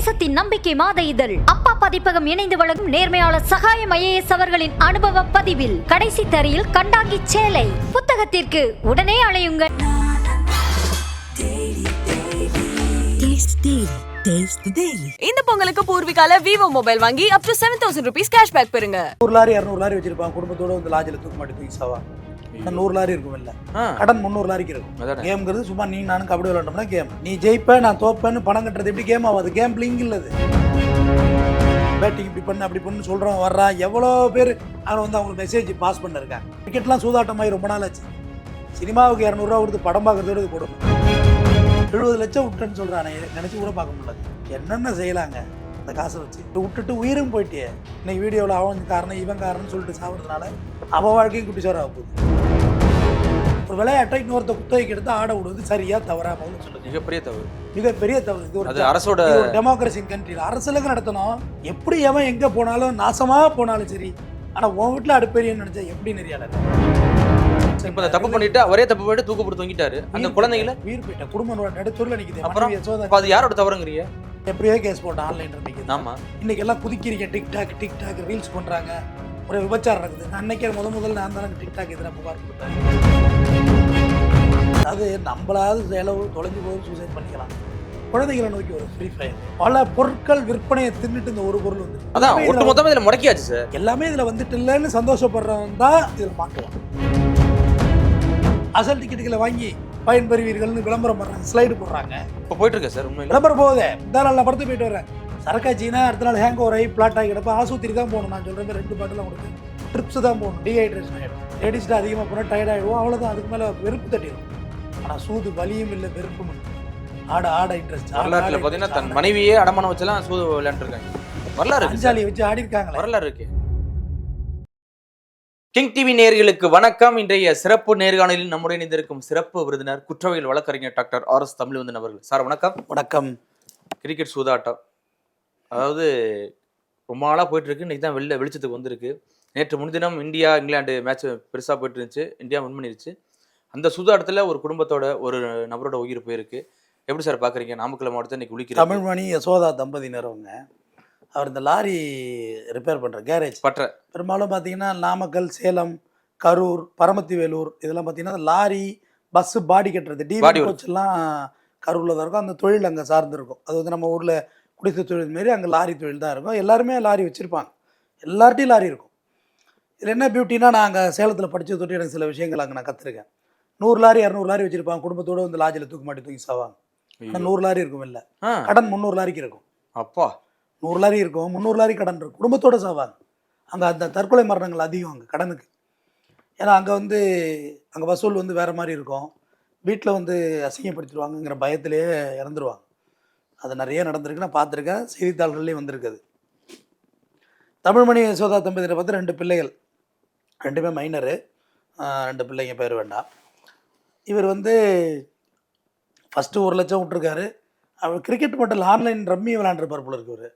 தேசத்தின் நம்பிக்கை மாத இதழ். அப்பா பதிப்பகம் இணைந்து வழங்கும் நேர்மையாளர் சகாயம் ஐஏஎஸ் அவர்களின் அனுபவ பதிவில். கடைசி தரையில் கண்டாங்கி சேலை. புத்தகத்திற்கு உடனே அழையுங்கள். இந்த பொங்கலுக்கு பூர்விகால விவோ மொபைல் வாங்கி up to seven thousand rupees cashback பெறுங்க. நூறு லாரி இரநூறு லாரி வச்சிருப்பான் குடும்பத்தோட வந்து லாட்ஜில் தூக்க மாட்டேன் ஆனா நூறு லாரி இருக்கும் இல்ல ஆ. கடன் முந்நூறு லாரிக்கு இருக்கும். கேம்ங்கிறது சும்மா நீ நானும் கபடி விளையாண்டோம்னா கேம் நீ ஜெயிப்ப நான் தோப்பேன்னு பணம் கட்டுறது எப்படி கேம் ஆகாது? கேம் பிளிங் இல்லது பேட்டிங் இப்படி பண்ணு அப்படி பண்ணு சொல்றவன் வர்றான் எவ்வளோ பேர் அவன் வந்து அவங்களுக்கு மெசேஜ் பாஸ் பண்ணிருக்காங்க. கிரிக்கெட்லாம் சூதாட்டமாகி ரொம்ப நாள் ஆச்சு. சினிமாவுக்கு இரநூறுவா கொடுத்து படம் பார்க்கறதோட இது கொடுக்கும் எழுபது லட்சம் விட்டேன்னு சொல்றானே. நினைச்சு கூட பார்க்க முடியல. என்னென்ன செய்யலாங்க? அந்த காசை வச்சு. விட்டுட்டு உயிரும் போயிட்டே இன்னைக்கு வீடியோவில் அவன் காரணம் இவன் காரணம்னு சொல்லிட்டு சாப்பிட்றதுனால அவன் வாழ்க்கையும் குட்டி சோறாக போகுது. ஒரு விளையாட்டை இன்னொருத்த குத்தகைக்கு எடுத்து ஆட விடுவது சரியா தவறா முதல்ல சொல்லுங்க மிகப்பெரிய தவறு. மிகப்பெரிய தவறு. இது ஒரு அரசோட டெமோக்ரஸி கண்ட்ரியில் அரசியலுக்கு நடத்தணும். எப்படி எவன் எங்க போனாலும் நாசமா போனாலும் சரி. ஆனா உன் வீட்டுல அடுப்பெரியன்னு நினைச்சா எப்படி நெறியாளர்? இப்ப தப்பு பண்ணிட்டு அவரே தப்பு பண்ணிட்டு தூக்கு போட்டு தொங்கிட்டாரு. அந்த குழந்தைகளை உயிர் போயிட்ட குடும்பம் நடுத்தூர்ல நிக்குது. அப்புறம்? அது யாரோட தவறுங்கிறீங்க? எப்படியோ கேஸ் போட்டான் ஆன்லைன் நிக்குது. ஆமா. இன்னைக்கு எல்லாம் குதிக்கிறீங்க டிக்டாக் டிக்டாக் ரீல்ஸ் பண்றாங்க. ஒரு விபச்சாரம் நடக்குது. அன்னைக்கே முத முதல்ல நான் தானே டிக்டாக் எதிராக புகார் கொடுத்தேன். அது நம்மளாவது செலவு தொலைஞ்சு போது சூசைட் பண்ணிக்கலாம். குழந்தைகளை நோக்கி ஒரு ஃப்ரீ ஃபயர் பல பொருட்கள் விற்பனையை தின்னுட்டு இந்த ஒரு பொருள் வந்து அதான் ஒட்டு மொத்தமா இதுல முடக்கியாச்சு சார் எல்லாமே இதுல வந்துட்டு இல்லைன்னு சந்தோஷப்படுறவன் தான் இதுல மாட்டுவான் அசல் டிக்கெட்டுகளை வாங்கி பயன்பெறுவீர்கள்னு விளம்பரம் பண்றாங்க ஸ்லைடு போடுறாங்க. இப்ப போயிட்டு இருக்கேன் சார் உண்மையில. விளம்பரம் போகுதே இந்த நாள் நான் படத்து போயிட்டு வரேன். சரக்காச்சின்னா அடுத்த நாள் ஹேங் ஓவர் ஆகி பிளாட் ஆகி கிடப்ப ஆஸ்பத்திரி தான் போகணும் நான் சொல்கிறேன் ரெண்டு பாட்டில் கொடுத்து ட்ரிப்ஸ் தான் போகணும் டீஹைட்ரேஷன் ஆகிடும். லேடிஸ்ட்டு அதிகமாக போனால் டயர்ட் ஆகிடுவோம் அவ்வளோதான் அதுக்கு மேலே வெறுப்பு தட்டிடும். ஆனால் சூது வலியும் இல்லை வெறுப்பும் இல்லை. ஆட ஆட இன்ட்ரெஸ்ட் வரலாற்றுல பாத்தீங்கன்னா தன் மனைவியே அடமானம் வச்செல்லாம் சூது விளையாண்டு இருக்காங்க வரலாறு. அஞ்சாலியை வச்சு ஆடி இருக்காங்களே. வரலாறு இருக்கு. கிங் டிவி நேயர்களுக்கு வணக்கம். இன்றைய சிறப்பு நேர்காணலில் நம்முடைய இணைந்திருக்கும் சிறப்பு விருந்தினர் குற்றவியல் வழக்கறிஞர் டாக்டர் ஆர் எஸ் தமிழ்வந்தன் அவர்கள். சார் வணக்கம். வணக்கம். கிரிக்கெட் சூதாட்டம். அதாவது ரொம்ப நாளாக போயிட்டு இருக்கு இன்னைக்கு தான் வெளில வெளிச்சத்துக்கு வந்திருக்கு. நேற்று முன்தினம் இந்தியா இங்கிலாந்து மேட்ச் பெருசாக போயிட்டு இருந்துச்சு இந்தியா வின் பண்ணிருச்சு. அந்த சூதாட்டத்தில் ஒரு குடும்பத்தோட ஒரு நபரோட உயிர் போயிருக்கு. எப்படி சார் பார்க்குறீங்க நாமக்கல் மாவட்டத்தை இன்னைக்கு உளிக்கிறது தமிழ்மணி யசோதா தம்பதியினர் அவங்க. அவர் இந்த லாரி ரிப்பேர் பண்ணுற கேரேஜ் பற்ற. பெரும்பாலும் பார்த்தீங்கன்னா நாமக்கல் சேலம் கரூர் பரமத்தி வேலூர் இதெல்லாம் பார்த்தீங்கன்னா லாரி பஸ்ஸு பாடி கட்டுறது. Body TV work. கோச் எல்லாம் கரூரில் தான் இருக்கும். அந்த தொழில் அங்கே சார்ந்திருக்கும் அது வந்து நம்ம ஊரில் குடிசை தொழில் மாரி அங்கே லாரி தொழில் தான் இருக்கும். எல்லாருமே லாரி வச்சுருப்பாங்க. எல்லார்ட்டையும் லாரி இருக்கும். இதில் என்ன பியூட்டினா நான் அங்கே சேலத்தில் படித்து தொட்டு எனக்கு சில விஷயங்கள் அங்கே நான் கற்றுருக்கேன் நூறு லாரி இரநூறு லாரி வச்சுருப்பாங்க. குடும்பத்தோடு வந்து லாட்ஜில் தூக்க மாட்டி தூக்கி சாவாங்க. ஆனால் நூறு லாரி இருக்கும் இல்லை. கடன் முந்நூறு லாரிக்கு இருக்கும். அப்பா. நூறு லாரி இருக்கும் முந்நூறு லாரி கடன் இருக்கும். குடும்பத்தோட சாவாங்க. அங்கே அந்த தற்கொலை மரணங்கள் அதிகம் அங்கே கடனுக்கு. ஏன்னா அங்கே வந்து அங்கே வசூல் வந்து வேறு மாதிரி இருக்கும். வீட்டில் வந்து அசிங்கப்படுத்திடுவாங்கங்கிற பயத்திலேயே இறந்துருவாங்க. அது நிறைய நடந்திருக்கு. நான் பார்த்துருக்கேன். செய்தித்தாள்கள்லேயும் வந்திருக்குது. தமிழ்மணி யசோதா தம்பதியை பார்த்து ரெண்டு பிள்ளைகள். ரெண்டுமே மைனரு ரெண்டு பிள்ளைங்க பேர் வேண்டாம். இவர் வந்து ஃபஸ்ட்டு ஒரு லட்சம் விட்ருக்காரு அவர் கிரிக்கெட் மட்டும் ஆன்லைன் ரம்மி விளாண்டுருப்பார் போல இருக்கு இவர்.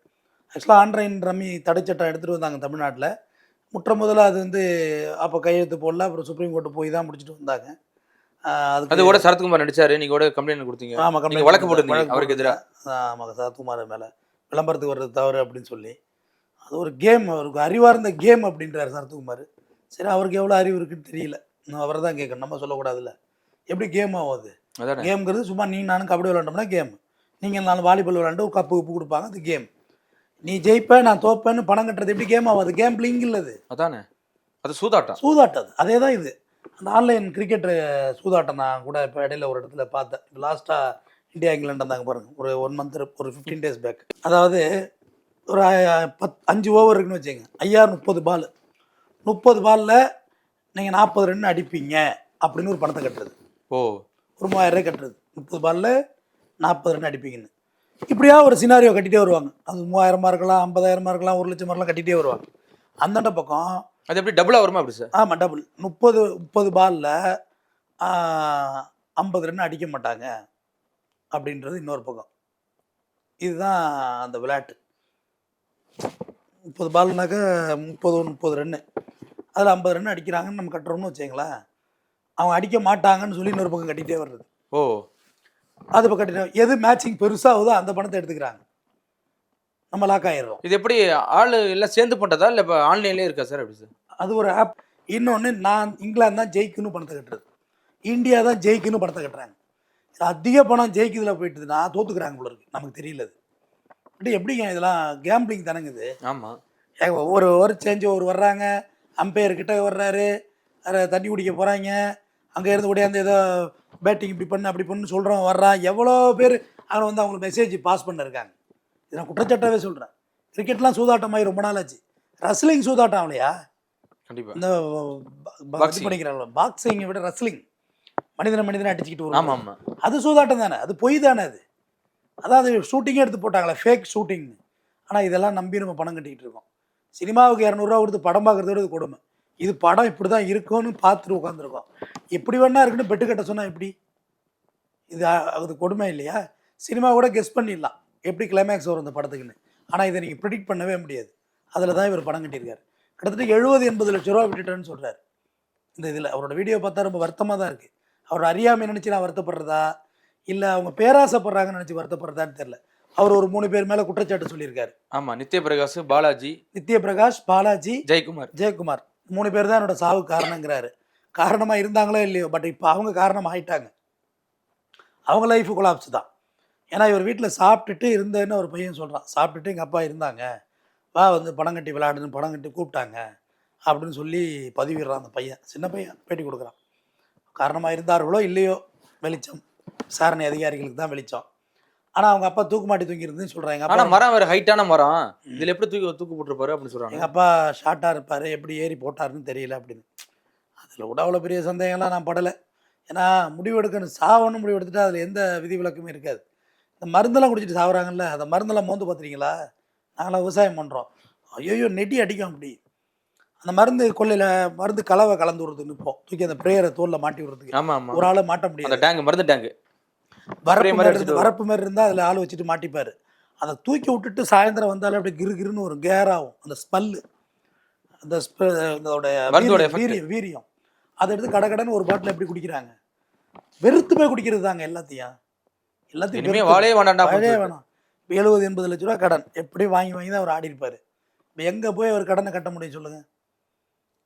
ஆக்சுவலாக ஆன்லைன் ரம்மி தடைச்சட்டம் எடுத்துகிட்டு வந்தாங்க தமிழ்நாட்டில். முற்ற முதல்ல அது வந்து அப்போ கையெழுத்து போடல அப்புறம் சுப்ரீம் கோர்ட்டு போய் தான் முடிச்சுட்டு வந்தாங்க. அதுக்கு அது கூட சரத்குமார் நடிச்சாரு நீங்க கூட கம்ப்ளைண்ட் கொடுத்தீங்க. ஆமாம் நீங்க வழக்கு போட்டிருந்தீங்க அவருக்கு எதிராக ஆமாம் சரத்குமார் மேலே. விளம்பரத்துக்கு வர்றது தவறு அப்படின்னு சொல்லி. அது ஒரு கேம் அவருக்கு அறிவார்ந்த கேம் அப்படின்றாரு சரத்குமார். சரி அவருக்கு எவ்வளோ அறிவு இருக்குன்னு தெரியல. அவரை தான் கேட்கணும். நம்ம சொல்லக்கூடாதுல்ல. எப்படி கேம் அதானே. கேம்ங்கிறது சும்மா நீ நானும் கபடி விளாண்டோம்னா கேம் நீங்கள் நானும் வாலிபால் விளாண்டு ஒரு கப்பு உப்பு கொடுப்பாங்க அது கேம் நீ ஜெயிப்ப நான் தோப்பேன்னு பணம் கட்டுறது எப்படி கேம் ஆகாது கேம் பிளிங் இல்லது அதானே. அது சூதாட்டம். சூதாட்டம் அது. தான் இது. அந்த ஆன்லைன் கிரிக்கெட் சூதாட்டம் நான் கூட இப்போ இடையில ஒரு இடத்துல பார்த்தேன். இப்போ லாஸ்ட்டாக இந்தியா இங்கிலாந்து வந்தாங்க பாருங்க. ஒரு ஒன் மந்த் ஒரு ஃபிஃப்டீன் டேஸ் பேக் அதாவது ஒரு பத் அஞ்சு ஓவர் இருக்குன்னு வச்சுங்க ஐயா முப்பது பால் முப்பது பாலில் நீங்கள் நாற்பது ரன் அடிப்பீங்க அப்படின்னு ஒரு பணத்தை கட்டுறது. ஓ. ஒரு மூவாயிரம் ரூபாய் கட்டுறது. முப்பது பால்ல நாற்பது ரன் அடிப்பீங்கன்னு. இப்படியா ஒரு சினாரியோ கட்டிகிட்டே வருவாங்க. அது மூவாயிரமா இருக்கலாம் ஐம்பதாயிரமா இருக்கலாம் ஒரு லட்சம் மாதிரிலாம் கட்டிகிட்டே வருவாங்க. அந்தாண்ட பக்கம் அது எப்படி டபுளா வருமா அப்படி சார் ஆமாம் டபுள் முப்பது முப்பது பாலில் ஐம்பது ரன் அடிக்க மாட்டாங்க. அப்படின்றது இன்னொரு பக்கம். இதுதான் அந்த விளையாட்டு. முப்பது பால்னாக்க முப்பது முப்பது ரன்னு. அதில் ஐம்பது ரன் அடிக்கிறாங்கன்னு நம்ம கட்டுறோம்னு வச்சுங்களேன் அவங்க அடிக்க மாட்டாங்கன்னு சொல்லி இன்னொரு பக்கம் கட்டிகிட்டே வர்றது. ஓ. அது இப்போ கட்டிட்டோம் எது மேட்சிங் பெருசாகுதோ அந்த பணத்தை எடுத்துக்கிறாங்க. நம்ம லாக் ஆயிடுறோம். இது எப்படி ஆள் எல்லாம் சேர்ந்து பண்றதா இல்ல இப்போ ஆன்லைன்லயே இருக்கா சார் எப்படி சார்? அது ஒரு ஆப் இன்னொன்று நான் இங்கிலாந்து தான் ஜெயிக்குன்னு பணத்தை கட்டுறது. இந்தியா தான் ஜெயிக்குன்னு பணத்தை கட்டுறாங்க. அதிக பணம் ஜெயிக்குதுல போயிட்டுதுன்னா தோத்துக்கிறாங்க போல இருக்கு. நமக்கு தெரியல அது. பட் எப்படிங்க இதெல்லாம் கேம்பிளிங் தானங்க இது? ஆமா. ஏங்க, ஒவ்வொரு ஓவர் சேஞ்ச் ஒரு வர்றாங்க. அம்பையர் கிட்ட வர்றாரு. தண்ணி குடிக்க போகிறாங்க அங்கே இருந்து ஓடியாந்து ஏதோ பேட்டிங் இப்படி பண்ணு அப்படி பண்ணு சொல்கிறவன் வர்றான். எவ்வளோ பேர் அவனை வந்து அவங்களுக்கு மெசேஜ் பாஸ் பண்ண இருக்காங்க இது நான் குற்றச்சாட்டாவே சொல்கிறேன் கிரிக்கெட்லாம் சூதாட்டமாகி ரொம்ப நாள் ஆச்சு ரஸ்லிங் சூதாட்டம் ஆகலையா? கண்டிப்பா. இந்த. பண்ணிக்கிறாங்களோ பாக்ஸிங்கை விட ரஸ்லிங் மனிதனை மனிதனை அடிச்சுக்கிட்டு வரும் ஆமா அது சூதாட்டம் தானே அது பொய் தானே அது? அதாவது ஷூட்டிங்கே எடுத்து போட்டாங்களே ஃபேக் ஷூட்டிங் ஆனால் இதெல்லாம் நம்பி நம்ம பணம் கட்டிக்கிட்டு இருக்கோம். சினிமாவுக்கு இரநூறுவா கொடுத்து படம் பார்க்குறத கொடுமை. இது படம் இப்படி தான் இருக்கும்னு பார்த்துட்டு உட்காந்துருக்கோம். எப்படி வேணா இருக்குன்னு பெட்டு கட்ட சொன்னால் எப்படி? இது அது கொடுமை இல்லையா? சினிமா கூட கெஸ் பண்ணிடலாம். எப்படி கிளைமேக்ஸ் வரும் இந்த படத்துக்குன்னு. ஆனால் இதை நீங்கள் ப்ரிடிக்ட் பண்ணவே முடியாது. அதில் தான் இவர் படம் கட்டியிருக்காரு. கிட்டத்தட்ட எழுபது எண்பது லட்ச ரூபா விட்டுட்டேன்னு சொல்கிறார் இந்த இதில் அவரோட வீடியோ பார்த்தா ரொம்ப வருத்தமாக தான் இருக்குது அவர் அறியாமை நினச்சி நான் வருத்தப்படுறதா? இல்லை அவங்க பேராசைப்படுறாங்கன்னு நினச்சி வருத்தப்படுறதான்னு தெரில அவர் ஒரு மூணு பேர் மேலே குற்றச்சாட்டு சொல்லியிருக்காரு. ஆமா நித்ய பிரகாஷ் பாலாஜி நித்ய பிரகாஷ் பாலாஜி ஜெயக்குமார். ஜெயக்குமார். மூணு பேர் தான் என்னோட சாவு காரணங்கிறாரு. காரணமாக இருந்தாங்களோ இல்லையோ பட் இப்போ அவங்க காரணம் ஆயிட்டாங்க அவங்க லைஃபு கொலாப்ஸ் தான். ஏன்னா இவர் வீட்டில் சாப்பிட்டுட்டு இருந்தேன்னு ஒரு பையன் சொல்கிறான் சாப்பிட்டுட்டு எங்கள் அப்பா இருந்தாங்க. வா வந்து பணம் கட்டி விளையாடுன்னு பணம் கட்டி கூப்பிட்டாங்க. அப்படின்னு சொல்லி பதிவிடுறான் அந்த பையன். சின்ன பையன் பேட்டி கொடுக்குறான். காரணமாக இருந்தார்களோ இல்லையோ வெளிச்சம். விசாரணை அதிகாரிகளுக்கு தான் வெளிச்சம். ஆனால் அவங்க அப்பா தூக்கு மாட்டி தூங்கியிருந்துன்னு சொல்கிறாங்க எங்கள் ஆனா மரம் வேற ஹைட்டான மரம். இதுல எப்படி தூக்கி தூக்கு போட்டுருப்பாரு அப்படின்னு சொல்றாங்க. எங்கள் அப்பா ஷார்ட்டாக இருப்பார் எப்படி ஏறி போட்டாருன்னு தெரியல அப்படின்னு. அதில் கூட அவ்வளோ பெரிய சந்தேகம்லாம் நான் படலை. ஏன்னா முடிவு எடுக்கணும் சாவணும் முடிவு எடுத்துட்டா அதில் எந்த விதி விலக்குமே இருக்காது. இந்த மருந்தெல்லாம் குடிச்சிட்டு சாவறாங்கல்ல அந்த மருந்தெல்லாம் மோந்து பார்த்துறீங்களா நாங்களாம் விவசாயம் பண்ணுறோம் ஐயோ நெட்டி அடிக்கும் அப்படி. அந்த மருந்து கொள்ளையில் மருந்து கலவை கலந்து விடுறதுக்கு நிற்போம் தூக்கி அந்த ப்ரேயரை தோலில் மாட்டி விடுறதுக்கு. ஒரு ஆளை மாட்ட அந்த முடியாது டேங்க் மருந்து டேங்க். வரப்பு மாதிரி இருந்து வரப்பு மாதிரி இருந்தால் அதில் ஆள் வச்சுட்டு மாட்டிப்பார். அதை தூக்கி விட்டுட்டு சாயந்தரம் வந்தாலும் அப்படியே கிரு கிருன்னு ஒரு கேராகும் அந்த ஸ்மெல்லு அந்த ஸ்ப- அதோட மருந்தோட வீரியம், வீரியம் அதை எடுத்து கடை கடைன்னு ஒரு பாட்டில் எப்படி குடிக்கிறாங்க? வெறுத்து போய் குடிக்கிறது தாங்க எல்லாத்தையும். எல்லாத்தையும் வேண்டாம்டா வாழவே அப்படின்னு வேணாம். இப்போ எழுபது எண்பது லட்ச ரூபா கடன். எப்படி வாங்கி வாங்கி தான் அவர் ஆடி இருப்பார் இப்போ எங்கே போய் அவர் கடனை கட்ட முடியும் சொல்லுங்கள்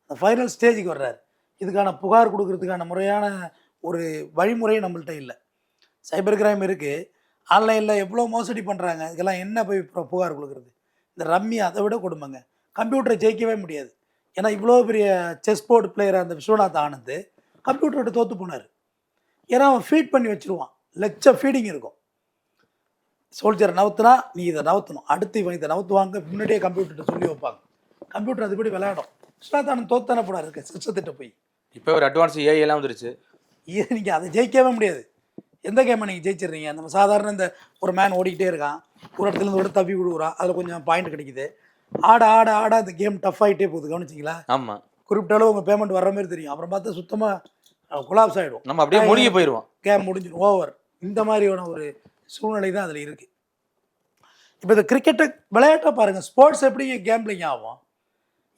அந்த ஃபைனல் ஸ்டேஜுக்கு வர்றாரு. இதுக்கான புகார் கொடுக்கறதுக்கான முறையான ஒரு வழிமுறை நம்மள்ட்ட இல்லை. சைபர் கிரைம் இருக்குது ஆன்லைனில் எவ்வளோ மோசடி பண்ணுறாங்க இதுக்கெல்லாம் என்ன போய் புகார் கொடுக்குறது? இந்த ரம்மி அதை விட கொடுமைங்க. கம்ப்யூட்டரை ஜெயிக்கவே முடியாது. ஏன்னா இவ்வளோ பெரிய செஸ் போர்டு பிளேயர் அந்த விஸ்வநாத் ஆனந்த் கம்ப்யூட்டர்கிட்ட தோற்று போனார். ஏன்னா அவன் ஃபீட் பண்ணி வச்சிருவான். லட்ச ஃபீடிங் இருக்கும். சோல்ஜரை நவுத்துனா நீ இதை நவுத்தணும். அடுத்து இவன் இதை நவுத்துவாங்க முன்னாடியே கம்ப்யூட்டர்கிட்ட சொல்லி வைப்பாங்க. கம்ப்யூட்டர் அதுபடி விளையாடும். விஸ்வநாத் ஆனந்த் தோத்தானே போனார் இருக்க. சிஸ்டத்திட்ட போய். இப்போ ஒரு அட்வான்ஸ் ஏஐ எல்லாம் வந்துருச்சு. இது நீங்கள் அதை ஜெயிக்கவே முடியாது. எந்த கேமை நீங்கள் ஜெயிச்சிடுறீங்க? நம்ம சாதாரண இந்த ஒரு மேன் ஓடிக்கிட்டே இருக்கான். ஒரு இடத்துல இருந்து ஒரு தப்பி விடுறான் அதில் கொஞ்சம் பாயிண்ட் கிடைக்குது. ஆட ஆட ஆட அந்த கேம் டஃப் ஆகிட்டே போகுது. கவனிச்சிங்களா? ஆமா. குறிப்பிட்ட அளவு உங்கள் பேமெண்ட் வர்ற மாதிரி தெரியும். அப்புறம் பார்த்தா சுத்தமாக குலாப்ஸ் ஆகிடும் நம்ம அப்படியே மூழ்கி போயிடுவோம் கேம் முடிஞ்சிடும். ஓவர் இந்த மாதிரியான ஒரு சூழ்நிலை தான் அதில் இருக்குது இப்போ இந்த கிரிக்கெட்டை விளையாட்டை பாருங்கள் ஸ்போர்ட்ஸ் எப்படி கேம்பிளிங் ஆகும்?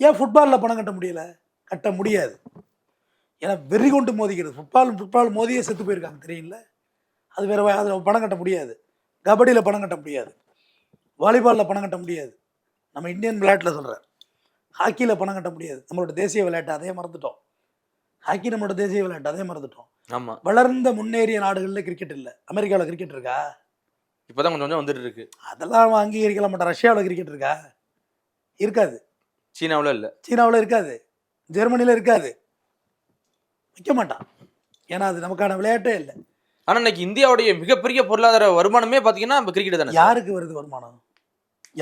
ஏன் ஃபுட்பாலில் பணம் கட்ட முடியல? கட்ட முடியாது. ஏன்னா வெறி கொண்டு மோதிக்கிறது. ஃபுட்பால் ஃபுட்பால் மோதியே செத்து போயிருக்காங்க. தெரியல அது வேறு அதில் பணம் கட்ட முடியாது. கபடியில் பணம் கட்ட முடியாது. வாலிபாலில் பணம் கட்ட முடியாது. நம்ம இந்தியன் விளையாட்டில் சொல்கிறேன் ஹாக்கியில் பணம் கட்ட முடியாது. நம்மளோட தேசிய விளையாட்டு அதே மறந்துட்டோம். ஹாக்கி நம்மளோட தேசிய விளையாட்டு அதே மறந்துட்டோம். ஆமா. வளர்ந்த முன்னேறிய நாடுகளில் கிரிக்கெட் இல்லை. அமெரிக்காவில் கிரிக்கெட் இருக்கா? இப்பதான் கொஞ்சம் கொஞ்சம் வந்துட்டு இருக்கு. அதெல்லாம் அங்கீகரிக்கல மாட்டான். ரஷ்யாவில் கிரிக்கெட் இருக்கா? இருக்காது. சீனாவுல இல்ல. சீனாவில் இருக்காது. ஜெர்மனியில் இருக்காது. வைக்க மாட்டான். ஏன்னா அது நமக்கான விளையாட்டே இல்லை. ஆனா இன்னைக்கு இந்தியாவுடைய மிகப்பெரிய பொருளாதார வருமானமே பாத்தீங்கன்னா இப்ப கிரிக்கெட் தானே? யாருக்கு வருது வருமானம்?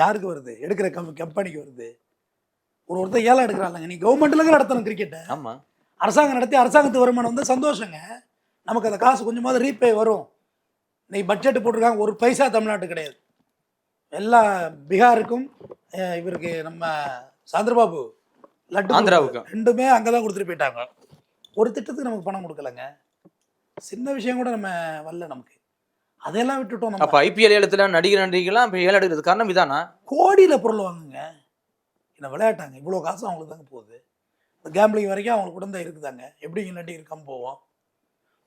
யாருக்கு வருது? எடுக்கிற கம் கம்பெனிக்கு வருது. ஒரு ஒருத்தர் ஏலம் எடுக்கிறாங்க. நீ கவர்மெண்ட்ல நடத்தணும் கிரிக்கெட்டை ஆமா. அரசாங்கம் நடத்தி அரசாங்கத்து வருமானம் வந்து சந்தோஷங்க. நமக்கு அந்த காசு கொஞ்சமாவது ரீபே வரும். நீ பட்ஜெட் போட்டிருக்காங்க. ஒரு பைசா தமிழ்நாட்டு கிடையாது. எல்லா பீகாருக்கும் இவருக்கு நம்ம சந்திரபாபு லட்டு ஆந்திராவுக்கும். ரெண்டுமே அங்கே தான் கொடுத்துட்டு போயிட்டாங்க. ஒரு திட்டத்துக்கு நமக்கு பணம் கொடுக்கலங்க. சின்ன விஷயம் கூட நம்ம வரல நமக்கு. அதையெல்லாம் விட்டுட்டோம் அப்ப நம்ம ஐபிஎல் ஏலத்துல நடிகர் நடிகைலாம் இப்ப ஏலம் எடுக்கிறது காரணம் இதானா? கோடியில் பொருள் வாங்குங்க. என்ன விளையாட்டாங்க. இவ்வளோ காசு அவங்களுக்கு தாங்க போகுது. இந்த கேம்பிளிங் வரைக்கும் அவங்களுக்கு தான் இருக்குதாங்க. எப்படி இல்லாட்டி இருக்காம போவோம்.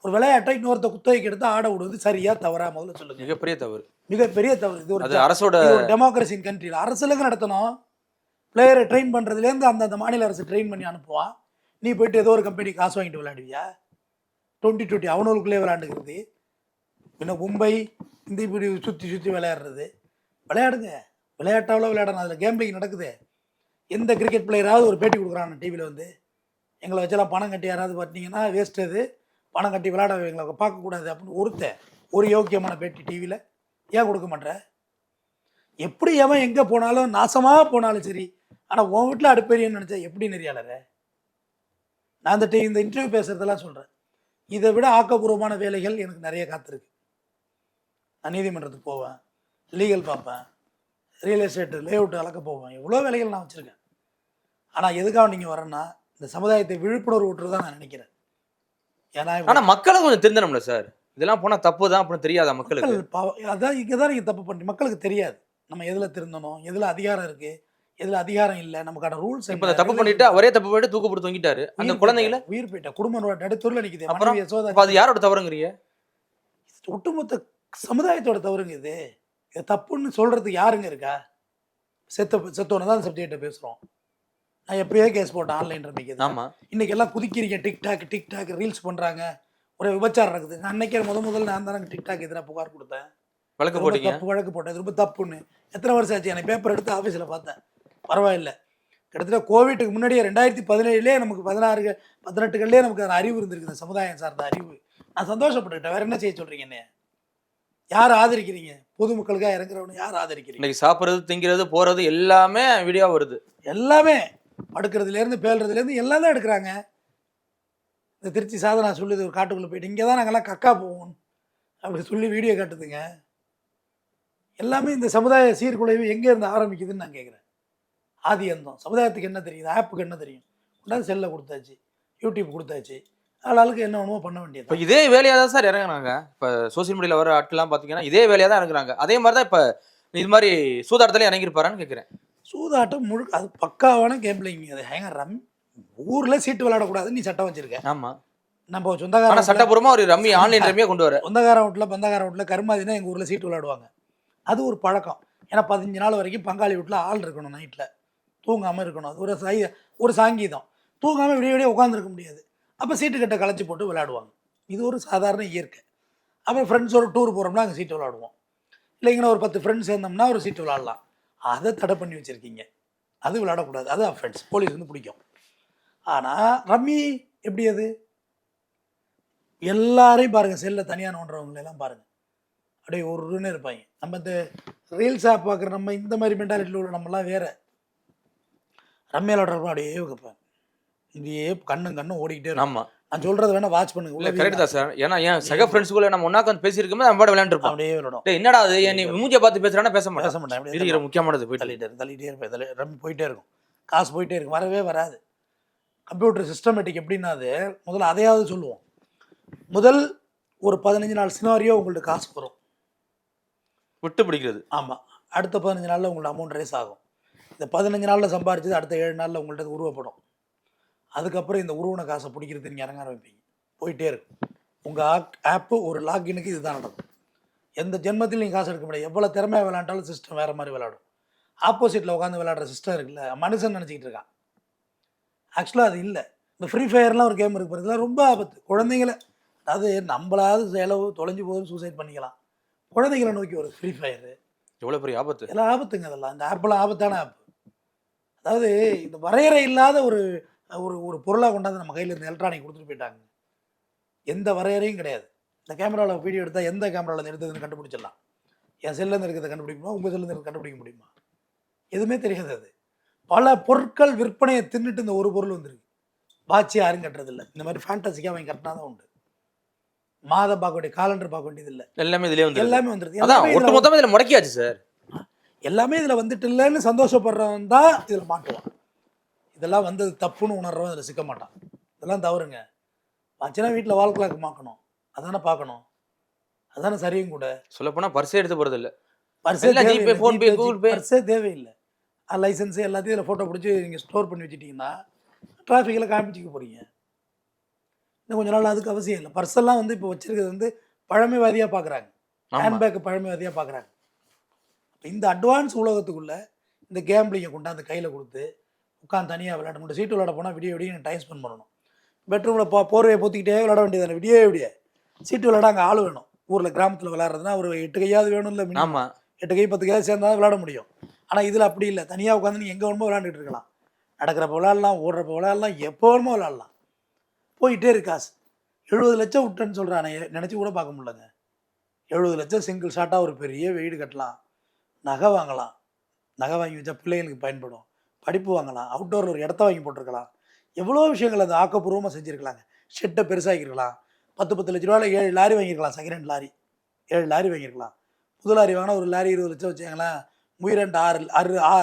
ஒரு விளையாட்டை இன்னொருத்த குத்தகைக்கு எடுத்து ஆட விடுவது சரியா தவறா? முதல்ல சொல்லுங்க. மிகப்பெரிய தவறு. மிகப்பெரிய தவறு. இது ஒரு அரசோட டெமோக்ரஸின் கண்ட்ரியில் அரசுலங்க நடத்தணும். பிளேயரை ட்ரெயின் பண்ணுறதுலேருந்து அந்த அந்த மாநில அரசு ட்ரெயின் பண்ணி அனுப்புவான் நீ போயிட்டு ஏதோ ஒரு கம்பெனி காசு வாங்கிட்டு விளையாடுவியா? டுவெண்ட்டி டுவெண்ட்டி அவனுக்குள்ளே விளையாண்டுக்கிறது பின்ன மும்பை இந்த இப்படி சுற்றி சுற்றி விளையாடுறது. விளையாடுங்க. விளையாட்டாவில் விளையாடணும். அதில் கேம்பிளிங் நடக்குது. எந்த கிரிக்கெட் பிளேயராவது ஒரு பேட்டி கொடுக்குறான் டிவியில் வந்து. எங்களை வச்செல்லாம் பணம் கட்டி யாராவது பார்த்தீங்கன்னா வேஸ்ட் அது. பணம் கட்டி விளையாட எங்களை பார்க்கக்கூடாது அப்படின்னு ஒருத்த ஒரு யோக்கியமான பேட்டி டிவியில் ஏன் கொடுக்க மாட்டேற எப்படி எவன் எங்கே போனாலும் நாசமாக போனாலும் சரி ஆனால் உன் வீட்டில் அடுப்பேரியன்னு நினச்சா எப்படி நெறியாளர்? நான் இந்த டி- இந்த இன்டர்வியூ பேசுகிறதெல்லாம் சொல்கிறேன் இதை விட ஆக்கப்பூர்வமான வேலைகள் எனக்கு நிறைய காத்திருக்கு. நான் நீதிமன்றத்துக்கு போவேன் லீகல் பார்ப்பேன் ரியல் எஸ்டேட்டு லேஅவுட் அளக்க போவேன். எவ்வளோ வேலைகள் நான் வச்சுருக்கேன். ஆனால் எதுக்காக நீங்கள் வரேன்னா இந்த சமுதாயத்தை விழிப்புணர்வு ஊட்டுறதா நான் நினைக்கிறேன். ஏன்னா இப்ப ஆனா மக்களும் கொஞ்சம் திருந்தணும்ல சார்? இதெல்லாம் போனா தப்பு தான் அப்படின்னு தெரியாதா மக்களுக்கு? மக்கள் அதான் இங்கே தான் நீங்கள் தப்பு பண்ணி மக்களுக்கு தெரியாது. நம்ம எதில் திருந்தணும் எதில் அதிகாரம் இருக்குது எதில் அதிகாரம் இல்லை நமக்கான ரூல்ஸ் இப்ப தப்பு பண்ணிட்டு அவரே தப்பு பண்ணிட்டு தூக்கு போட்டு தொங்கிட்டாரு. அந்த குழந்தைங்கள? உயிர் போயிட்டா குடும்பம் நடுத்தூரில் நிற்குது அப்புறம்? அது யாரோட தவறுங்கிறீங்க? ஒட்டுமொத்த சமுதாயத்தோட தவறுங்க இது. இது தப்புன்னு சொல்றதுக்கு யாருங்க இருக்கா? செத்த செத்தவனை தான் சப்ஜெக்டை பேசுகிறோம் நான் எப்பயோ கேஸ் போட்டேன் ஆன்லைன் ரம்மிக்கு ஆமா. இன்னைக்கு எல்லாம் குதிக்கிறீங்க டிக்டாக் டிக்டாக் ரீல்ஸ் பண்ணுறாங்க ஒரு விபச்சாரம் நடக்குது நான் அன்னைக்கே முத முதல்ல நான் தானே டிக்டாக் எதிராக புகார் கொடுத்தேன். வழக்கு போட்டீங்க? வழக்கு போட்டேன். ரொம்ப தப்புன்னு. எத்தனை வருஷம் ஆச்சு? எனக்கு பேப்பர் எடுத்து ஆஃபீஸில் பார்த்தேன். பரவாயில்ல. கிட்டத்தட்ட கோவிட்டுக்கு முன்னாடியே ரெண்டாயிரத்தி பதினேழுலேயே நமக்கு பதினாறு பதினெட்டுகள்லேயே நமக்கு அந்த அறிவு இருந்திருக்கு இந்த சமுதாயம் சார்ந்த அறிவு. நான் சந்தோஷப்பட்டுக்கிட்டேன். வேற என்ன செய்ய சொல்றீங்க என்ன யார் ஆதரிக்கிறீங்க? பொதுமக்களுக்காக இறங்குறவனு யார் ஆதரிக்கிறீங்க? இன்னைக்கு சாப்பிடுறது திங்கிறது போறது எல்லாமே வீடியோ வருது. எல்லாமே படுக்கிறதுலேருந்து பேல்றதுலேருந்து எல்லாம் தான் எடுக்கிறாங்க. இந்த திருச்சி சாதனா சொல்லுது ஒரு காட்டுக்குள்ளே போயிட்டு இங்கே தான் நாங்கள்லாம் கக்கா போவோம் அப்படி சொல்லி வீடியோ காட்டுதுங்க. எல்லாமே இந்த சமுதாய சீர்குலைவு எங்கே இருந்து ஆரம்பிக்குதுன்னு நான் கேட்குறேன் ஆதி அந்தம். சமுதாயத்துக்கு என்ன தெரியுது ஆப்புக்கு என்ன தெரியும்? கொண்டாந்து செல்லை கொடுத்தாச்சு. யூடியூப் கொடுத்தாச்சு. ஆளாளுக்கு என்ன வேணுமோ பண்ண இப்ப வேண்டியது இதே வேலையா தான் சார் இறங்குறாங்க. இப்ப சோசியல் மீடியால வர ஆட்கள்லாம் பாத்தீங்கன்னா இதே வேலையா தான் இறங்குறாங்க. அதே மாதிரி தான் இப்ப இது மாதிரி சூதாட்டத்துல இறங்கிருப்பாரான்னு கேக்குறேன். சூதாட்டம் முழுக்க அது பக்காவான கேம்லிங் அது ஹேங்க ரம் ஊரில் சீட்டு விளையாடக்கூடாதுன்னு நீ சட்டம் வச்சிருக்க. ஆமா. நம்ம சொந்தக்கார சட்டப்பூர்வமா ஒரு ரம்மி ஆன்லைன் ரம்மியா கொண்டு வர. சொந்தக்கார வீட்டில் பந்தக்கார வீட்டில் கருமாதினா எங்கள் ஊரில் சீட்டு விளையாடுவாங்க. அது ஒரு பழக்கம். ஏன்னா பதினஞ்சு நாள் வரைக்கும் பங்காளி வீட்டில் ஆள் இருக்கணும் நைட்டில் தூங்காமல் இருக்கணும். அது ஒரு சை ஒரு சாங்கீதம். தூங்காமல் விடிய விடிய உட்காந்துருக்க முடியாது. அப்போ சீட்டு கட்டை களைச்சி போட்டு விளையாடுவாங்க. இது ஒரு சாதாரண இயற்கை. அப்புறம் ஃப்ரெண்ட்ஸோட டூர் போகிறோம்னா அங்கே சீட்டு விளையாடுவோம். இல்லைங்கன்னா ஒரு பத்து ஃப்ரெண்ட்ஸ் சேர்ந்தோம்னா ஒரு சீட்டு விளையாடலாம். அதை தடை பண்ணி வச்சுருக்கீங்க. அது விளையாடக்கூடாது. அது ஃப்ரெண்ட்ஸ் போலீஸ் வந்து பிடிக்கும். ஆனால் ரம்மி எப்படி அது? எல்லாரையும் பாருங்கள் செல்லில் தனியாக நோண்டுறவங்களெல்லாம் பாருங்கள் அப்படியே ஒருன்னு இருப்பாங்க. நம்ம இந்த ரீல்ஸாக பார்க்குற நம்ம இந்த மாதிரி மென்டாலிட்டியில் உள்ள நம்மலாம் வேறு. ரம்மியா விளாடுறப்ப அப்படியே வைப்பேன் இப்படியே கண்ணும் கண்ணும் ஓடிக்கிட்டே இருக்கும். ஆமா. நான் சொல்றத வேணா வாட்ச் பண்ணுங்க. இல்ல கரெக்ட் தான் சார் ஏன்னா ஏன் சக ஃப்ரெண்ட்ஸ்குள்ள நம்ம ஒன்னா உட்காந்து பேசியிருக்கோம் நம்ம பாட விளையாண்டுருப்போம் அப்படியே விளாடும் டேய் என்னடா அது? நீ மூஞ்சிய பார்த்து பேசுறானா பேச பேச மாட்டேன். மாட்டேன் அப்படியே இருக்கிற முக்கியமானது போயிட்டு தள்ளிட்டே தள்ளிட்டே இருப்பேன். தள்ளி ரம்மி போயிட்டே இருக்கும். காசு போயிட்டே இருக்கும். வரவே வராது. கம்ப்யூட்டர் சிஸ்டமேட்டிக் எப்படின்னா அது முதல்ல அதையாவது சொல்லுவோம். முதல் ஒரு பதினஞ்சு நாள் சினாரியோ உங்கள்ட்ட காசு வரும். விட்டு பிடிக்கிறது ஆமாம் அடுத்த பதினஞ்சு நாளில் உங்களுக்கு அமௌண்ட் ரேஸ் ஆகும். இந்த பதினஞ்சு நாளில் சம்பாரிச்சது அடுத்த ஏழு நாளில் உங்கள்ட்ட அது உருவப்படும். அதுக்கப்புறம் இந்த உருவன காசை பிடிக்கிறது நீங்கள் இறங்க ஆரம்பிப்பீங்க. போயிட்டே இருக்கும். உங்கள் ஆப்பு ஒரு லாக்இனுக்கு இதுதான் நடக்கும். எந்த ஜென்மத்திலும் நீங்கள் காசு எடுக்க முடியாது. எவ்வளோ திறமையாக விளையாண்டாலும் சிஸ்டம் வேறு மாதிரி விளையாடும். ஆப்போசிட்டில் உட்காந்து விளையாடுற சிஸ்டம் இருக்குல்ல மனுஷன் நினச்சிக்கிட்டு இருக்கான். ஆக்சுவலாக அது இல்லை. இந்த ஃப்ரீ ஃபயர்லாம் ஒரு கேம் இருக்கு பாருங்க, ரொம்ப ஆபத்து. குழந்தைங்கள அதாவது நம்மளாவது செலவு தொலைஞ்சு போகுதுன்னு சூசைட் பண்ணிக்கலாம். குழந்தைங்களை நோக்கி ஒரு ஃப்ரீ ஃபயரு எவ்வளவு பெரிய ஆபத்து? எல்லாம் ஆபத்துங்க அதெல்லாம். இந்த ஆப்பெல்லாம் ஆபத்தான ஆப் அதாவது இந்த வரையறை இல்லாத ஒரு ஒரு ஒரு பொருளாக கொண்டாந்து நம்ம கையில் இந்த எலக்ட்ரானிக் கொடுத்துட்டு போயிட்டாங்க. எந்த வரையறையும் கிடையாது. இந்த கேமராவில் வீடியோ எடுத்தால் எந்த கேமராவில் எடுத்ததுன்னு கண்டுபிடிச்சிடலாம். என் செல்லேருந்து இருக்கிறத கண்டுபிடிக்க முடியுமா? உங்கள் செல்லேருந்து கண்டுபிடிக்க முடியுமா? எதுவுமே தெரியாது அது. பல பொருட்கள் விற்பனையை தின்னுட்டு இந்த ஒரு பொருள் வந்திருக்கு. வாட்சி யாரும் கட்டுறதில்ல. இந்த மாதிரி ஃபேண்டசிக்காக அவன் கட்டினா தான் உண்டு. மாதம் பார்க்க வேண்டிய காலண்டர் பார்க்க வேண்டியது இல்லை. எல்லாமே இதுலயே வந்து எல்லாமே வந்துருது. அதான் ஒட்டு இதுல மொத்தமா இதுல முடக்கியாச்சு சார் எல்லாமே இதில் வந்துட்டு இல்லைன்னு சந்தோஷப்படுறவன் தான் இதில் மாட்டுவான். இதெல்லாம் வந்தது தப்புன்னு உணர்றவன் இதில் சிக்க மாட்டான். இதெல்லாம் தவறுங்க. வச்சுனா வீட்டில் கிளாக் மாக்கணும். அதானே பார்க்கணும். அதானே சரியும் கூட. சொல்ல போனா பர்ஸே எடுத்து போறது இல்ல பர்ஸே. GPay, PhonePe, Google Pay. பர்ஸே தேவையில்லை. லைசன்ஸு எல்லாத்தையும் இதில் ஃபோட்டோ பிடிச்சி நீங்கள் ஸ்டோர் பண்ணி வச்சுட்டிங்கன்னா டிராஃபிக்கில் காமிச்சிக்க போகிறீங்க இன்னும் கொஞ்ச நாள் அதுக்கு அவசியம் இல்லை. பர்செல்லாம் வந்து இப்போ வச்சிருக்கிறது வந்து பழமைவாதியாக பார்க்குறாங்க ஹேண்ட்பேக் பழமைவாதியாக பார்க்குறாங்க இந்த அட்வான்ஸ் உலகத்துக்குள்ள இந்த கேம்பிளிங்கை கொண்டாந்து கையில் கொடுத்து உட்காந்து தனியாக விளையாட முடியும். சீட்டு விளையாட போனால் விடிய விடிய டைம் ஸ்பெண்ட் பண்ணணும். பெட்ரூமில் போ போர்வையை போத்திக்கிட்டே விளையாட வேண்டியதானே விடிய விடிய சீட்டு விளையாட அங்கே ஆள் வேணும். ஊரில் கிராமத்தில் விளையாடுறதுனா ஒரு எட்டு கையாவது வேணும் இல்லை ஆமா. எட்டு கை பத்து கையாவது சேர்ந்தா விளையாட முடியும். ஆனால் இதில் அப்படி இல்லை. தனியாக உட்காந்து நீங்கள் எங்கே வேணுமோ விளையாண்டுட்டு இருக்கலாம். நடக்கிறப்ப விளையாடலாம் ஓடுறப்ப விளையாடலாம் எப்போ வேணுமோ விளையாடலாம். போயிட்டே இருக்கு காசு. எழுபது லட்சம் விட்டேன்னு சொல்கிறானே நினச்சி கூட பார்க்க முடியலங்க. எழுபது லட்சம் சிங்கிள் ஷாட்டாக ஒரு பெரிய வீடு கட்டலாம். நகை வாங்கலாம். நகை வாங்கி வச்சா பிள்ளைங்களுக்கு பயன்படும். படிப்பு வாங்கலாம். அவுட்டோரில் ஒரு இடத்த வாங்கி போட்டிருக்கலாம். எவ்வளோ விஷயங்கள் அது ஆக்கப்பூர்வமாக செஞ்சுருக்கலாங்க. ஷெட்டை பெருசாக்கிருக்கலாம். பத்து பத்து லட்ச ரூபாயில் ஏழு லாரி வாங்கியிருக்கலாம் செகண்ட் ஹேண்ட் லாரி. ஏழு லாரி வாங்கியிருக்கலாம் புது லாரி வாங்கினா ஒரு லாரி இருபது லட்சம் வச்சாங்களேன் முயரெண்டு ஆறு ஆறு ஆ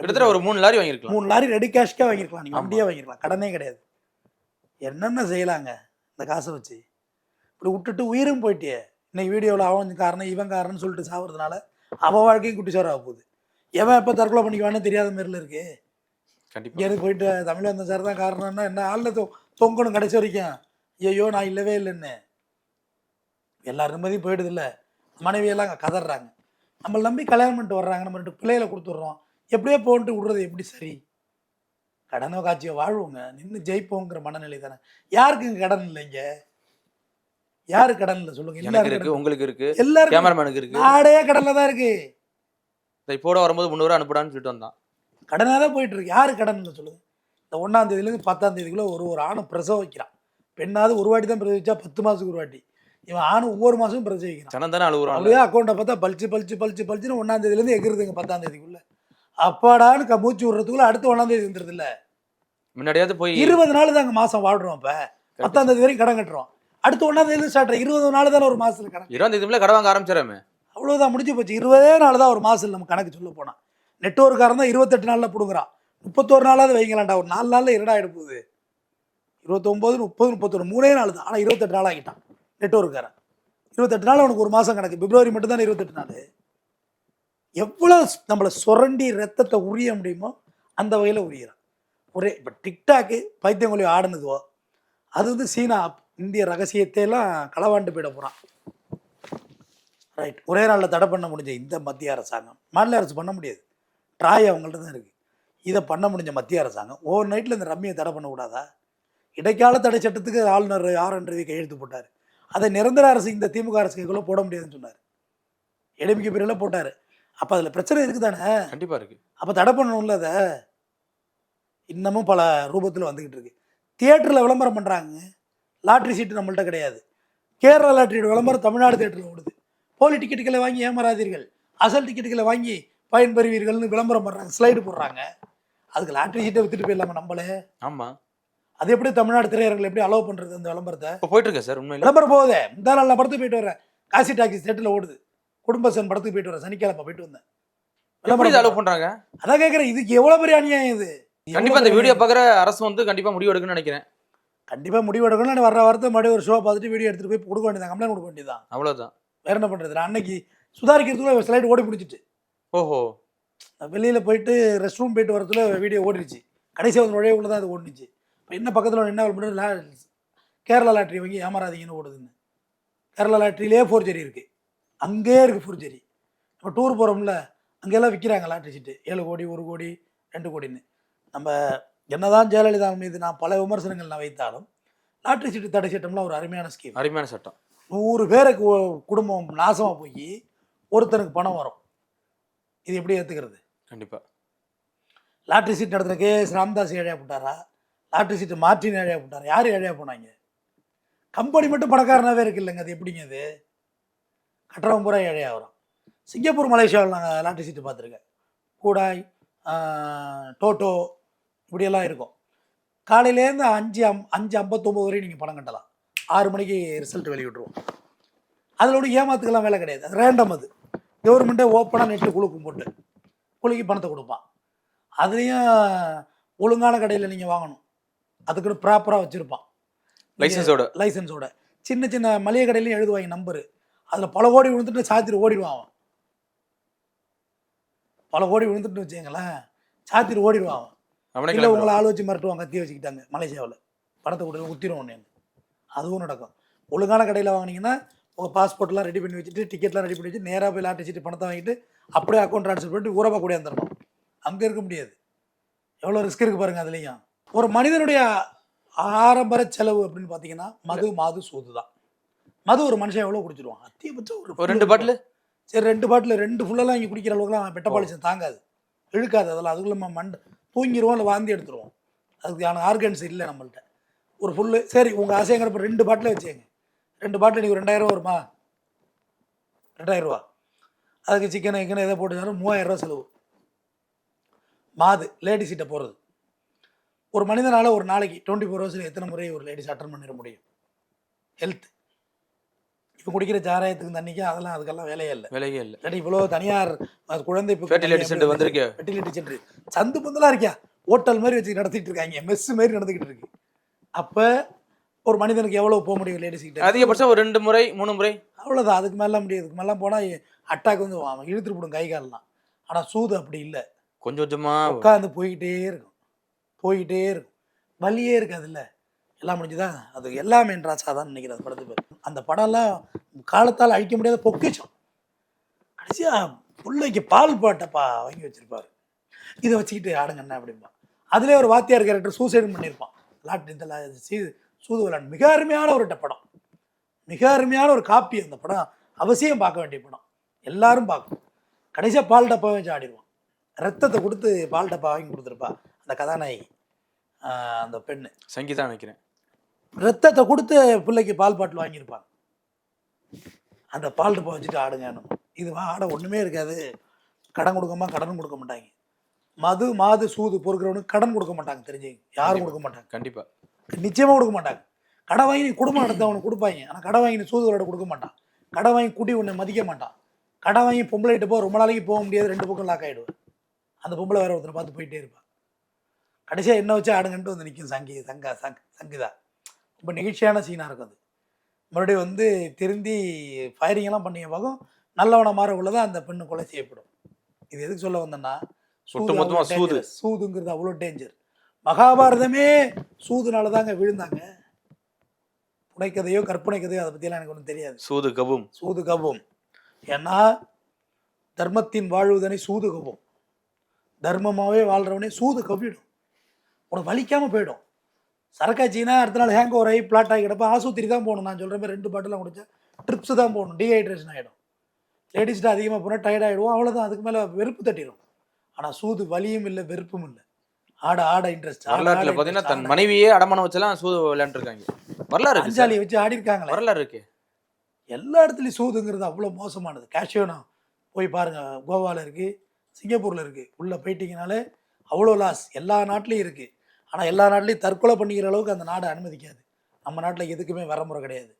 கிட்டத்தட்ட ஒரு மூணு லாரி வாங்கியிருக்கலாம் மூணு லாரி ரெடி கேஷ்க்காக வாங்கியிருக்கலாம் நீங்கள். வண்டியே வாங்கியிருக்கலாம் கடனே கிடையாது. என்னென்ன செய்யலாங்க? இந்த காசை வச்சு. இப்படி விட்டுட்டு உயிரும் போயிட்டே. இன்னைக்கு வீடியோவில் அவன் காரணம் இவன் காரணம்னு சொல்லிட்டு சாவறதுனால அவன் வாழ்க்கையும் குட்டிச்சோர ஆக போகுது. எவன் எப்போ தற்கொலை பண்ணிக்குவானே தெரியாத மாதிரில இருக்கு. கண்டிப்பா. இங்கேருந்து போயிட்டு தமிழ்வந்தன் சார் தான் காரணம்னா என்ன? ஆளில் தொ தொங்கணும் கடைசி வரைக்கும். ஐயோ நான் இல்லவே இல்லைன்னு. எல்லார் நிம்மதியும் போயிடுது இல்லை மனைவியெல்லாம் கதறாங்க. நம்மளை நம்பி கல்யாணம் பண்ணிட்டு வர்றாங்க நம்ம ரெண்டு பிள்ளைகளை கொடுத்துட்றோம் எப்படியோ போன்ட்டு விடுறது எப்படி சரி? கடனோ காட்சியோ வாழ்வோங்க. நின்று ஜெயிப்போங்கிற மனநிலை தானே. யாருக்குங்க கடன் இல்லைங்க? யாரு கடன் இல்லை சொல்லுங்க எனக்கு இருக்கு உங்களுக்கு இருக்கு எல்லாரும் கேமராமேனுக்கு இருக்கு. நாடே கடனில் தான் இருக்கு. இப்போட வரும்போது முந்நூறு அனுப்புடான்னு சொல்லிட்டு வந்தான். கடனாக தான் போயிட்டு இருக்கு யாரு கடன் இல்லை சொல்லுங்க. இந்த ஒன்றாம் தேதியிலேருந்து பத்தாம் தேதிக்குள்ள ஒரு ஒரு ஆணை பிரசவ வைக்கிறான் பெண்ணாவது ஒரு வாட்டி தான் பிரசவிச்சா பத்து மாதத்துக்கு ஒரு வாட்டி. இவன் ஆண் ஒவ்வொரு மாதமும் பிரசவிக்கிறான். சனம் தானே அழுகுறான் அப்படியே அக்கௌண்ட்டை பார்த்தா பளிச்சு பளிச்சு பளிச்சு பளிச்சுன்னு ஒன்றாம் தேதியிலேருந்து எகிறதுங்க பத்தாம் தேதிக்குள்ள. அப்பாடான்னு க மூச்சு விடுறதுக்குள்ள அடுத்து ஒன்றாம் தேதி வந்துருது இல்ல முன்னாடியாவது போய் இருபது நாள் தாங்க மாசம் வாழ்றோம் இப்ப பத்தாம் தேதி வரைக்கும் கடன் கட்டுறோம். அடுத்து ஒன்றாம் தேதி ஸ்டார்ட் இருபது நாள் தானே ஒரு மாசத்துல கணக்கு. இருபது தேதிக்குள்ள கடை வாங்க ஆரம்பிச்சிடமே அவ்வளவுதான் முடிஞ்சு போச்சு. இருபதே நாள் தான் ஒரு மாசம் நம்ம கணக்கு சொல்ல போனா. நெட்ஒர்க்காரன் தான் இருபத்தெட்டு நாள்ல பிடுங்குறான் முப்பத்தோரு நாளாவது வைங்களாண்டா. ஒரு நாலு நாள்ல இரடா போகுது. இருபத்தொம்போது முப்பது முப்பத்தொரு மூணே நாள் தான். ஆனால் இருபத்தெட்டு நாள் ஆகிட்டான் நெட்ஒர்க்காரன் இருபத்தெட்டு நாள் அவனுக்கு ஒரு மாதம் கணக்கு. பிப்ரவரி மட்டும் தான் இருபத்தெட்டு நாள். எவ்வளோ நம்மளை சுரண்டி ரத்தத்தை உரிய முடியுமோ அந்த வகையில் உரியறான். ஒரே இப்போ டிக்டாக்கு பைத்தியங்கொழி ஆடுனதுவோ அது வந்து சீனா இந்திய ரகசியத்தை எல்லாம் களவாண்டு போயிட போகிறான் ரைட் ஒரே நாளில் தடை பண்ண முடிஞ்ச இந்த மத்திய அரசாங்கம் மாநில அரசு பண்ண முடியாது. ட்ராய் அவங்கள்ட்ட தான் இருக்குது இதை பண்ண முடிஞ்ச மத்திய அரசாங்கம் ஓவர் நைட்டில் இந்த ரம்மியை தடை பண்ணக்கூடாதா இடைக்கால தடை சட்டத்துக்கு ஆளுநர் ஆர் என் ரவி கையெழுத்து போட்டார். அதை நிரந்தர அரசு இந்த திமுக அரசு கைக்குள்ள போட முடியாதுன்னு சொன்னார். எளிமிக்க பிரிவில் போட்டார். அப்போ அதில் பிரச்சனை இருக்குது தானே கண்டிப்பா இருக்கு. அப்போ தடை பண்ணணும்ல அதை? இன்னமும் பல ரூபத்தில் வந்துக்கிட்டு இருக்கு. தியேட்டரில் விளம்பரம் பண்ணுறாங்க லாட்ரி சீட்டு நம்மள்ட்ட கிடையாது. கேரளா லாட்டரியோட விளம்பரம் தமிழ்நாடு தியேட்டரில் ஓடுது. போலி டிக்கெட்டுகளை வாங்கி ஏமாறாதீர்கள். அசல் டிக்கெட்டுகளை வாங்கி பயன்பெறுவீர்கள்னு விளம்பரம் பண்ணுறாங்க ஸ்லைடு போடுறாங்க. அதுக்கு லாட்ரி சீட்டை வித்துட்டு போயிடலாமா நம்மளே? ஆமா. அது எப்படி தமிழ்நாடு திரையரங்கில் எப்படி அலோவ் பண்ணுறது அந்த விளம்பரத்தை? இப்போ போயிட்டு இருக்கேன் சார் உண்மையில. விளம்பரம் போகுதே. நாள் நான் படத்துக்கு போயிட்டு வரேன். காசி டாக்கி தேட்டரில் ஓடுது. குடும்பசன் படத்துக்கு போயிட்டு வரேன். சனிக்கிழமை போயிட்டு வந்தேன். விளம்பரம் அலோவ் பண்றாங்க? அதான் கேட்குறேன் இதுக்கு எவ்வளோ பெரிய அநியாயம் இது? கண்டிப்பா இந்த வீடியோ பாக்குற அரசு வந்து கண்டிப்பா முடிவு எடுக்குன்னு நினைக்கிறேன். கண்டிப்பாக முடிவு எடுக்கணும் வர வாரத்தை மறுபடியும் ஒரு ஷோ பார்த்துட்டு வீடியோ எடுத்துகிட்டு போய் கொடுக்க வேண்டியதான் கம்ப்ளைண்ட் கொடுக்க வேண்டியதான் அவ்வளவுதான். வேற என்ன பண்ணுறது நான் அன்னைக்கு சுதாரிக்கிறதுக்குள்ள ஸ்லைடு ஓடி பிடிச்சிட்டு ஓஹோ. வெளியில் போயிட்டு ரெஸ்ட் ரூம் போயிட்டு வரதுல வீடியோ ஓடிடுச்சு. கடைசி வந்து நுழைய உள்ள தான் அது ஓடிச்சு இப்போ என்ன பக்கத்தில் என்ன பண்ணுறது கேரளா லாட்ரி வாங்கி ஏமாறாதீங்கன்னு ஓடுதுன்னு. கேரளா லாட்ரியிலே ஃபோர்ஜரி இருக்குது அங்கேயே இருக்குது ஃபோர்ஜரி நம்ம டூர் போகிறோம்ல அங்கெல்லாம் விற்கிறாங்க லாட்ரி சீட்டு ஏழு கோடி ஒரு கோடி ரெண்டு கோடின்னு. நம்ம என்னதான் ஜெயலலிதா மீது நான் பல விமர்சனங்கள் நான் வைத்தாலும் லாட்ரி சீட்டு தடை சட்டம்லாம் ஒரு அருமையான ஸ்கீம் அருமையான சட்டம். நூறு பேருக்கு குடும்பம் நாசமாக போய் ஒருத்தனுக்கு பணம் வரும். இது எப்படி ஏற்றுக்கிறது கண்டிப்பா. லாட்ரி சீட் நடத்துகிற கேஎஸ் ராமதாஸ் ஏழையா போட்டாரா? லாட்ரி சீட்டு மார்டின் ஏழையா போட்டாரா? யார் ஏழையா போனாங்க? கம்பெனி மட்டும் பணக்காரனாகவே இருக்கு இல்லைங்க அது எப்படிங்க அது கட்டுறவன் பூரா ஏழையா வரும். சிங்கப்பூர் மலேசியாவில் நாங்கள் லாட்ரி சீட்டு பார்த்துருக்கேன். கூடாய் டோட்டோ இப்படியெல்லாம் இருக்கும். காலையிலேருந்து அஞ்சு அம் அஞ்சு ஐம்பத்தொம்போது வரையும் நீங்கள் பணம் கட்டலாம். ஆறு மணிக்கு ரிசல்ட் வெளியிட்ருவோம் அதில் ஒன்றும் ஏமாத்துக்கெல்லாம் வேலை கிடையாது. ரேண்டம் அது. கவர்மெண்ட்டே ஓப்பனாக நெட்டில் குழுக்கும் போட்டு. குலுக்கி பணத்தை கொடுப்பான். அதுலேயும் ஒழுங்கான கடையில் நீங்கள் வாங்கணும். அதுக்குன்னு ப்ராப்பராக வச்சுருப்பான். லைசன்ஸோட லைசன்ஸோட சின்ன சின்ன மளிகை கடையிலையும் எழுதுவாங்க நம்பரு அதில் பல கோடி விழுந்துட்டு சாத்திட்டு ஓடிடுவான் அவன். பல கோடி விழுந்துட்டு வச்சுங்களேன் சாத்திட்டு ஓடிடுவான் அவனே. இல்லை உங்களை. ஆள் வச்சு மிரட்டுவாங்க கத்தி வச்சுக்கிட்டாங்க மலேசியாவில். பணத்தை கொடுத்து குத்திரும் ஒன்று அதுவும் நடக்கும். ஒழுங்கான கடையில் வாங்குனீங்கன்னா உங்கள் பாஸ்போர்ட்லாம் ரெடி பண்ணி வச்சுட்டு டிக்கெட்லாம் ரெடி பண்ணி வச்சு நேராக போய் லாட்டரி சீட்டு பணத்தை வாங்கிட்டு அப்படியே அக்கௌண்ட் ட்ரான்ஸ்ஃபர் பண்ணிட்டு ஊரமாக கூட வந்துடணும். அங்கே இருக்க முடியாது. எவ்வளோ ரிஸ்க் இருக்குது பாருங்கள் அதுலேயும். ஒரு மனிதனுடைய ஆரம்பர செலவு அப்படின்னு பார்த்தீங்கன்னா மது மாது சூது தான். மது ஒரு மனுஷன் எவ்வளோ குடிச்சிருவான்? அதிகபட்சம் ஒரு ரெண்டு பாட்டில் சரி ரெண்டு பாட்டில் ரெண்டு ஃபுல்லெல்லாம் இங்கே குடிக்கிற அளவுக்குலாம் பெட்ட பாலிசன் தாங்காது. இழுக்காது அதெல்லாம் அதுக்குள்ள மண்டை தூங்கிடுவோம் இல்லை வாந்தி எடுத்துருவோம். அதுக்கான ஆர்கன்ஸ் இல்லை நம்மள்ட்ட. ஒரு ஃபுல்லு சரி உங்கள் ஆசைங்கிறப்ப ரெண்டு பாட்டில் வச்சுங்க ரெண்டு பாட்டில் நீங்கள் ரெண்டாயிரம் வருமா? ரெண்டாயிரரூவா அதுக்கு சிக்கனை கிக்கன் எதை போட்டுச்சாலும் மூவாயிரம் ரூபா செலவு. மாது லேடிஸிட்ட போகிறது ஒரு மனிதனால் ஒரு நாளைக்கு டுவெண்ட்டி ஃபோர் ஹவர்ஸில் எத்தனை முறை ஒரு லேடிஸ் அட்டன் பண்ணிட முடியும்? ஹெல்த் இப்போ குடிக்கிற சாராயத்துக்கு தண்ணிக்கு அதெல்லாம் அதுக்கெல்லாம் வேலையே இல்லை. விலையே இல்லை. இல்லாட்டி இவ்வளோ தனியார் குழந்தை Fertility center வந்திருக்கு. ஃபெர்டிலிட்டி சென்டர் சந்து பந்தெல்லாம் இருக்கியா? ஹோட்டல் மாதிரி வச்சு நடத்திட்டு இருக்காங்க. மெஸ் மாதிரி நடந்துக்கிட்டு இருக்கு. அப்போ ஒரு மனிதனுக்கு எவ்வளோ போக முடியும் லேடிஸ் கிட்ட? அதிகபட்சம் ஒரு ரெண்டு முறை மூணு முறை. அவ்வளோதான் அதுக்கு மேலாம் முடியாது. இதுக்கு மேலாம் போனால் அட்டாக் வந்து அவன் இழுத்துட்டு போடும் கை கால்லாம். ஆனால் சூது அப்படி இல்லை. கொஞ்சம் கொஞ்சமா உட்காந்து போய்கிட்டே இருக்கும். போய்கிட்டே இருக்கும். வலியே இருக்காதுல்ல. எல்லாம் முடிஞ்சுதான் அது எல்லாமே என்றாச்சா தான் நினைக்கிறேன். படத்து பேர் அந்த படம்லாம் காலத்தால் அழிக்க முடியாத பொக்கிச்சம் கடைசியாக பிள்ளைக்கு பால் பாட்டப்பா வாங்கி வச்சிருப்பாரு. இதை வச்சுக்கிட்டு ஆடுங்கண்ணா அப்படிம்பா. அதுலேயே ஒரு வாத்தியார் கேரக்டர் சூசைடும் பண்ணியிருப்பான். லாட் இந்த சீ சூது மிக அருமையான ஒரு படம். மிக அருமையான ஒரு காப்பி அந்த படம். அவசியம் பார்க்க வேண்டிய படம். எல்லாரும் பார்க்கணும். கடைசியாக பால் டப்பா வச்சு ஆடிடுவான் ரத்தத்தை கொடுத்து பால் டப்பா வாங்கி கொடுத்துருப்பா. அந்த கதாநாயகி. அந்த பெண்ணு. சங்கீதா நினைக்கிறேன் ரத்தத்தை கொடுத்து பிள்ளைக்கு பால் பாட்டில் வாங்கியிருப்பாங்க அந்த பால் டப்பா வச்சுட்டு ஆடுங்க இது ஆட ஒன்றுமே இருக்காது. கடன் கொடுக்கமா கடனும் கொடுக்க மாட்டாங்க. மது மாது சூது பொறுக்கிறவனுக்கு கடன் கொடுக்க மாட்டாங்க தெரிஞ்சு யாரும் கொடுக்க மாட்டாங்க. கண்டிப்பா. நிச்சயமாக கொடுக்க மாட்டாங்க. கடை வாங்கி குடும்பம் நடத்த அவனுக்கு கொடுப்பாங்க. ஆனால் கடை வாங்கி சூது விளையாட கொடுக்க மாட்டான். கடை வாங்கி குடி உன்னை மதிக்க மாட்டான். கடை வாங்கி பொம்பளைகிட்ட போ ரொம்ப நாளைக்கு போக முடியாது ரெண்டு பக்கம் லாக் ஆகிடுவேன் அந்த பொம்பளை வேற ஒருத்தரை பார்த்து போயிட்டே இருப்பான் கடைசியாக என்ன வச்சு ஆடுங்கன்ட்டு வந்து நிற்கும் சங்கி சங்கா சங் சங்கிதா ரொம்ப நெகிழ்ச்சியான சீனாக இருக்கும் அது. மறுபடியும் வந்து திருந்தி ஃபயரிங் எல்லாம் பண்ணிய பக்கம் நல்லவன மாற உள்ளதான் அந்த பெண்ணு கொலை செய்யப்படும். இது எதுக்கு சொல்ல வந்தேன்னா சூது. சூதுங்கிறது அவ்வளோ டேஞ்சர் மகாபாரதமே சூதுனால தாங்க விழுந்தாங்க. புனைக்கதையோ கற்பனை கதையோ அதை பற்றியெல்லாம் எனக்கு ஒன்றும் தெரியாது. சூது கபும். சூது கவ்வும் ஏன்னா தர்மத்தின் வாழ்வுதனை சூது கவ்வும் தர்மமாகவே வாழ்கிறவனே சூது கவ்விடும் உனக்கு வலிக்காமல் போயிடும். சரக்காச்சின்னா அடுத்த நாள் ஹேங் ஓவர் ஆகி பிளாட் ஆகி கிடப்ப ஆஸ்பத்திரி தான் போகணும். நான் சொல்கிற மாதிரி ரெண்டு பாட்டிலாம் குடிச்சா ட்ரிப்ஸ் தான் போகணும். டீஹைட்ரேஷன் ஆகிடும் லேடிஸ்ட்டு அதிகமாக போனால் டயர்ட் ஆகிடுவோம் அவ்வளோதான் அதுக்கு மேலே வெறுப்பு தட்டிடும் ஆனால் சூது வலியும் இல்லை வெறுப்பும் இல்லை. ஆட ஆட இன்ட்ரெஸ்ட் வரலாற்றுல பாத்தீங்கன்னா தன் மனைவியே அடமானம் வச்செல்லாம் சூது விளையாண்டுருக்காங்க. வரலாறு. அஞ்சாலியை வச்சு ஆடி இருக்காங்களே வரலாறு இருக்கு. எல்லா இடத்துலையும் சூதுங்கிறது அவ்வளோ மோசமானது. கேஷியோனா போய் பாருங்க. கோவாவில் இருக்குது சிங்கப்பூரில் இருக்குது உள்ளே போயிட்டீங்கனாலே அவ்வளோ லாஸ் எல்லா நாட்டிலையும் இருக்குது ஆனால் எல்லா நாட்டிலையும் தற்கொலை பண்ணிக்கிற அளவுக்கு அந்த நாடு அனுமதிக்காது. நம்ம நாட்டில் எதுக்குமே வரமுறை கிடையாது.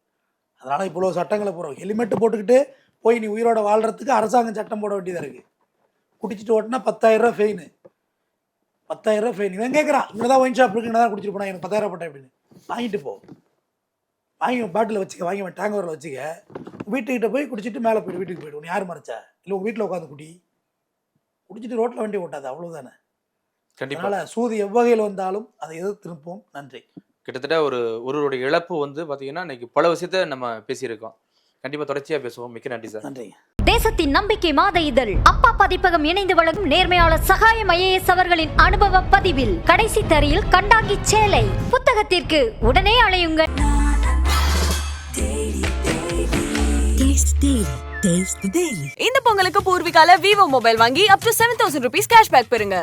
அதனால் இவ்வளோ சட்டங்களை போகிறோம் ஹெல்மெட்டு போட்டுக்கிட்டு போய் நீ உயிரோட வாழ்கிறதுக்கு அரசாங்கம் சட்டம் போட வேண்டியதாக இருக்குது குடிச்சிட்டு ஓட்டினா பத்தாயிரரூபா ஃபெயின் பத்தாயிரரூபா ஃபெயின் இவன் கேட்குறான் இங்கே தான் ஒயின் ஷாப் இருக்கு தான் குடிச்சிட்டு போனா எனக்கு பத்தாயிரம் போட்டேன் அப்படின்னு வாங்கிட்டு போ. வாங்கி பாட்டில் வச்சுக்க வாங்கி டேங்க் வச்சுக்க. வீட்டுக்கிட்ட போய் குடிச்சிட்டு மேலே போய்ட்டு வீட்டுக்கு போய்டுவோம் யார் மறைச்சா? இல்லை உங்கள் வீட்டில் உட்காந்து குடி. குடிச்சிட்டு ரோட்டில் வண்டி ஓட்டாது அவ்வளோதானே அதனால் சூது எவ்வகையில் வந்தாலும் அதை எதிர்த்து நிற்போம் நன்றி. கிட்டத்தட்ட ஒரு ஒருவருடைய இழப்பு வந்து பாத்தீங்கன்னா இன்னைக்கு பல விஷயத்த நம்ம பேசியிருக்கோம். கண்டிப்பா தொடர்ச்சியா பேசுவோம். மிக்க நன்றி சார். நன்றி. தேசத்தின் நம்பிக்கை மாத இதழ். அப்பா பதிப்பகம் இணைந்து வழங்கும் நேர்மையாளர் சகாயம் ஐஏஎஸ் அவர்களின் அனுபவ பதிவில் கடைசி தரையில் கண்டாங்கி சேலை. புத்தகத்திற்கு உடனே அழையுங்கள். இந்த பொங்கலுக்கு பூர்விகால விவோ மொபைல் வாங்கி up to seven thousand rupees cashback பெறுங்க.